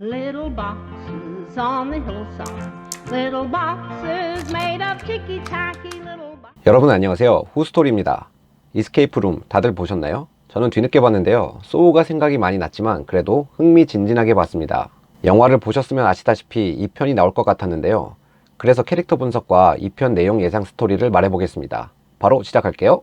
Little boxes on the hillside. Little boxes made of ticky tacky little boxes. 여러분 안녕하세요. 후스토리입니다. 이스케이프 룸 다들 보셨나요? 저는 뒤늦게 봤는데요. 소우가 생각이 많이 났지만 그래도 흥미진진하게 봤습니다. 영화를 보셨으면 아시다시피 2편이 나올 것 같았는데요. 그래서 캐릭터 분석과 2편 내용 예상 스토리를 말해보겠습니다. 바로 시작할게요.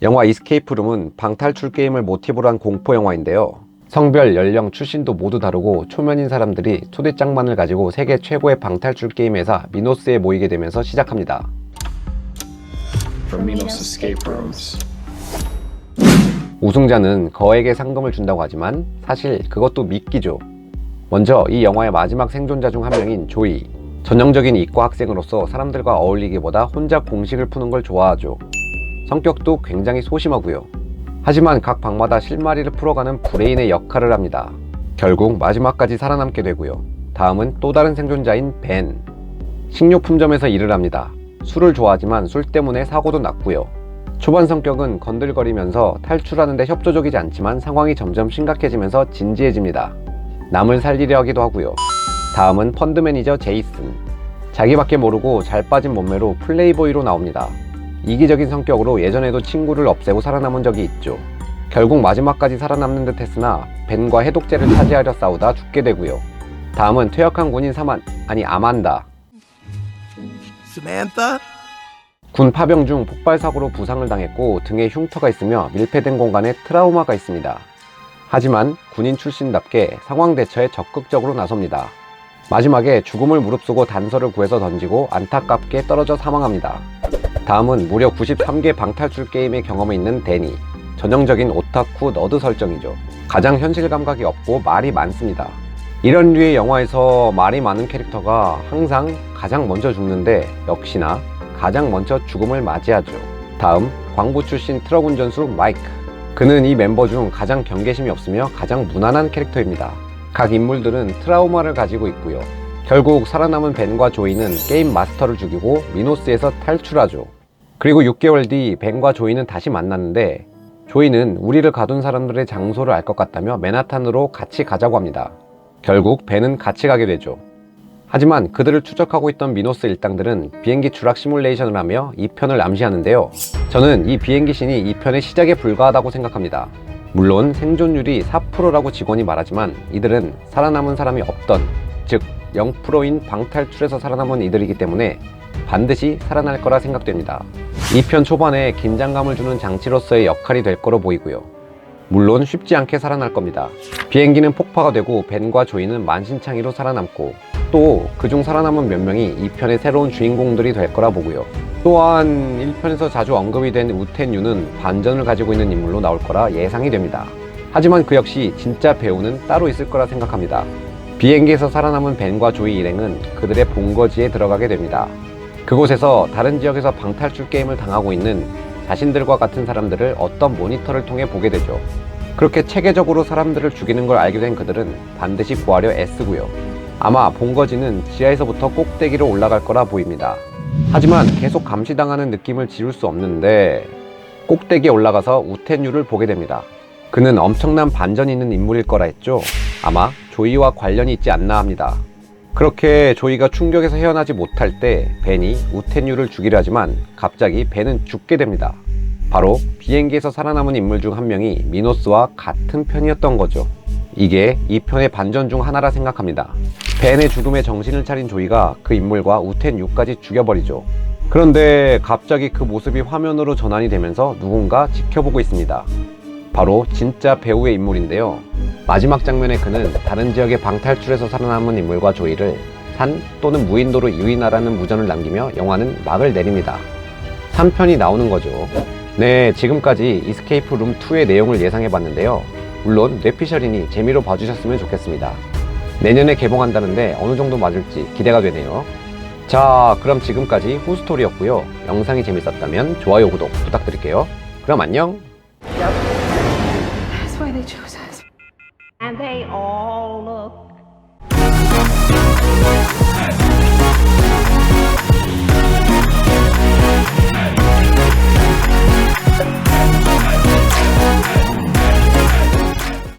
영화 이스케이프 룸은 방탈출 게임을 모티브로 한 공포 영화인데요. 성별, 연령, 출신도 모두 다르고 초면인 사람들이 초대장만을 가지고 세계 최고의 방탈출 게임 회사 미노스에 모이게 되면서 시작합니다. 우승자는 거액의 상금을 준다고 하지만 사실 그것도 미끼죠. 먼저 이 영화의 마지막 생존자 중 한 명인 조이. 전형적인 이과 학생으로서 사람들과 어울리기보다 혼자 공식을 푸는 걸 좋아하죠. 성격도 굉장히 소심하고요. 하지만 각 방마다 실마리를 풀어가는 브레인의 역할을 합니다. 결국 마지막까지 살아남게 되고요. 다음은 또 다른 생존자인 벤. 식료품점에서 일을 합니다. 술을 좋아하지만 술 때문에 사고도 났고요. 초반 성격은 건들거리면서 탈출하는데 협조적이지 않지만 상황이 점점 심각해지면서 진지해집니다. 남을 살리려 하기도 하고요. 다음은 펀드 매니저 제이슨. 자기밖에 모르고 잘 빠진 몸매로 플레이보이로 나옵니다. 이기적인 성격으로 예전에도 친구를 없애고 살아남은 적이 있죠. 결국 마지막까지 살아남는 듯 했으나 벤과 해독제를 차지하려 싸우다 죽게 되고요. 다음은 퇴역한 군인 사만, 아니 아만다. Samantha? 군 파병 중 폭발 사고로 부상을 당했고 등에 흉터가 있으며 밀폐된 공간에 트라우마가 있습니다. 하지만 군인 출신답게 상황 대처에 적극적으로 나섭니다. 마지막에 죽음을 무릅쓰고 단서를 구해서 던지고 안타깝게 떨어져 사망합니다. 다음은 무려 93개 방탈출 게임의 경험이 있는 데니. 전형적인 오타쿠 너드 설정이죠. 가장 현실 감각이 없고 말이 많습니다. 이런 류의 영화에서 말이 많은 캐릭터가 항상 가장 먼저 죽는데 역시나 가장 먼저 죽음을 맞이하죠. 다음 광부 출신 트럭 운전수 마이크. 그는 이 멤버 중 가장 경계심이 없으며 가장 무난한 캐릭터입니다. 각 인물들은 트라우마를 가지고 있고요. 결국 살아남은 벤과 조이는 게임 마스터를 죽이고 미노스에서 탈출하죠. 그리고 6개월 뒤 벤과 조이는 다시 만났는데 조이는 우리를 가둔 사람들의 장소를 알 것 같다며 맨하탄으로 같이 가자고 합니다. 결국 벤은 같이 가게 되죠. 하지만 그들을 추적하고 있던 미노스 일당들은 비행기 추락 시뮬레이션을 하며 2편을 암시하는데요. 저는 이 비행기 신이 2편의 시작에 불과하다고 생각합니다. 물론 생존율이 4%라고 직원이 말하지만 이들은 살아남은 사람이 없던, 즉 0%인 방탈출에서 살아남은 이들이기 때문에 반드시 살아날 거라 생각됩니다. 2편 초반에 긴장감을 주는 장치로서의 역할이 될 거로 보이고요. 물론 쉽지 않게 살아날 겁니다. 비행기는 폭파가 되고 벤과 조이는 만신창이로 살아남고 또 그중 살아남은 몇 명이 2편의 새로운 주인공들이 될 거라 보고요. 또한 1편에서 자주 언급이 된 우텐유는 반전을 가지고 있는 인물로 나올 거라 예상이 됩니다. 하지만 그 역시 진짜 배우는 따로 있을 거라 생각합니다. 비행기에서 살아남은 벤과 조이 일행은 그들의 본거지에 들어가게 됩니다. 그곳에서 다른 지역에서 방탈출 게임을 당하고 있는 자신들과 같은 사람들을 어떤 모니터를 통해 보게 되죠. 그렇게 체계적으로 사람들을 죽이는 걸 알게 된 그들은 반드시 구하려 애쓰고요. 아마 본거지는 지하에서부터 꼭대기로 올라갈 거라 보입니다. 하지만 계속 감시당하는 느낌을 지울 수 없는데 꼭대기에 올라가서 우텐유를 보게 됩니다. 그는 엄청난 반전이 있는 인물일 거라 했죠. 아마 조이와 관련이 있지 않나 합니다. 그렇게 조이가 충격에서 헤어나지 못할 때 벤이 우텐유를 죽이려 하지만 갑자기 벤은 죽게 됩니다. 바로 비행기에서 살아남은 인물 중 한 명이 미노스와 같은 편이었던 거죠. 이게 이 편의 반전 중 하나라 생각합니다. 벤의 죽음에 정신을 차린 조이가 그 인물과 우텐유까지 죽여버리죠. 그런데 갑자기 그 모습이 화면으로 전환이 되면서 누군가 지켜보고 있습니다. 바로 진짜 배우의 인물인데요. 마지막 장면에 그는 다른 지역의 방탈출에서 살아남은 인물과 조이를 산 또는 무인도로 유인하라는 무전을 남기며 영화는 막을 내립니다. 3편이 나오는 거죠. 네, 지금까지 이스케이프 룸 2의 내용을 예상해 봤는데요. 물론 뇌피셜이니 재미로 봐주셨으면 좋겠습니다. 내년에 개봉한다는데 어느 정도 맞을지 기대가 되네요. 자, 그럼 지금까지 후스토리였고요. 영상이 재밌었다면 좋아요, 구독 부탁드릴게요. 그럼 안녕! That's and they all look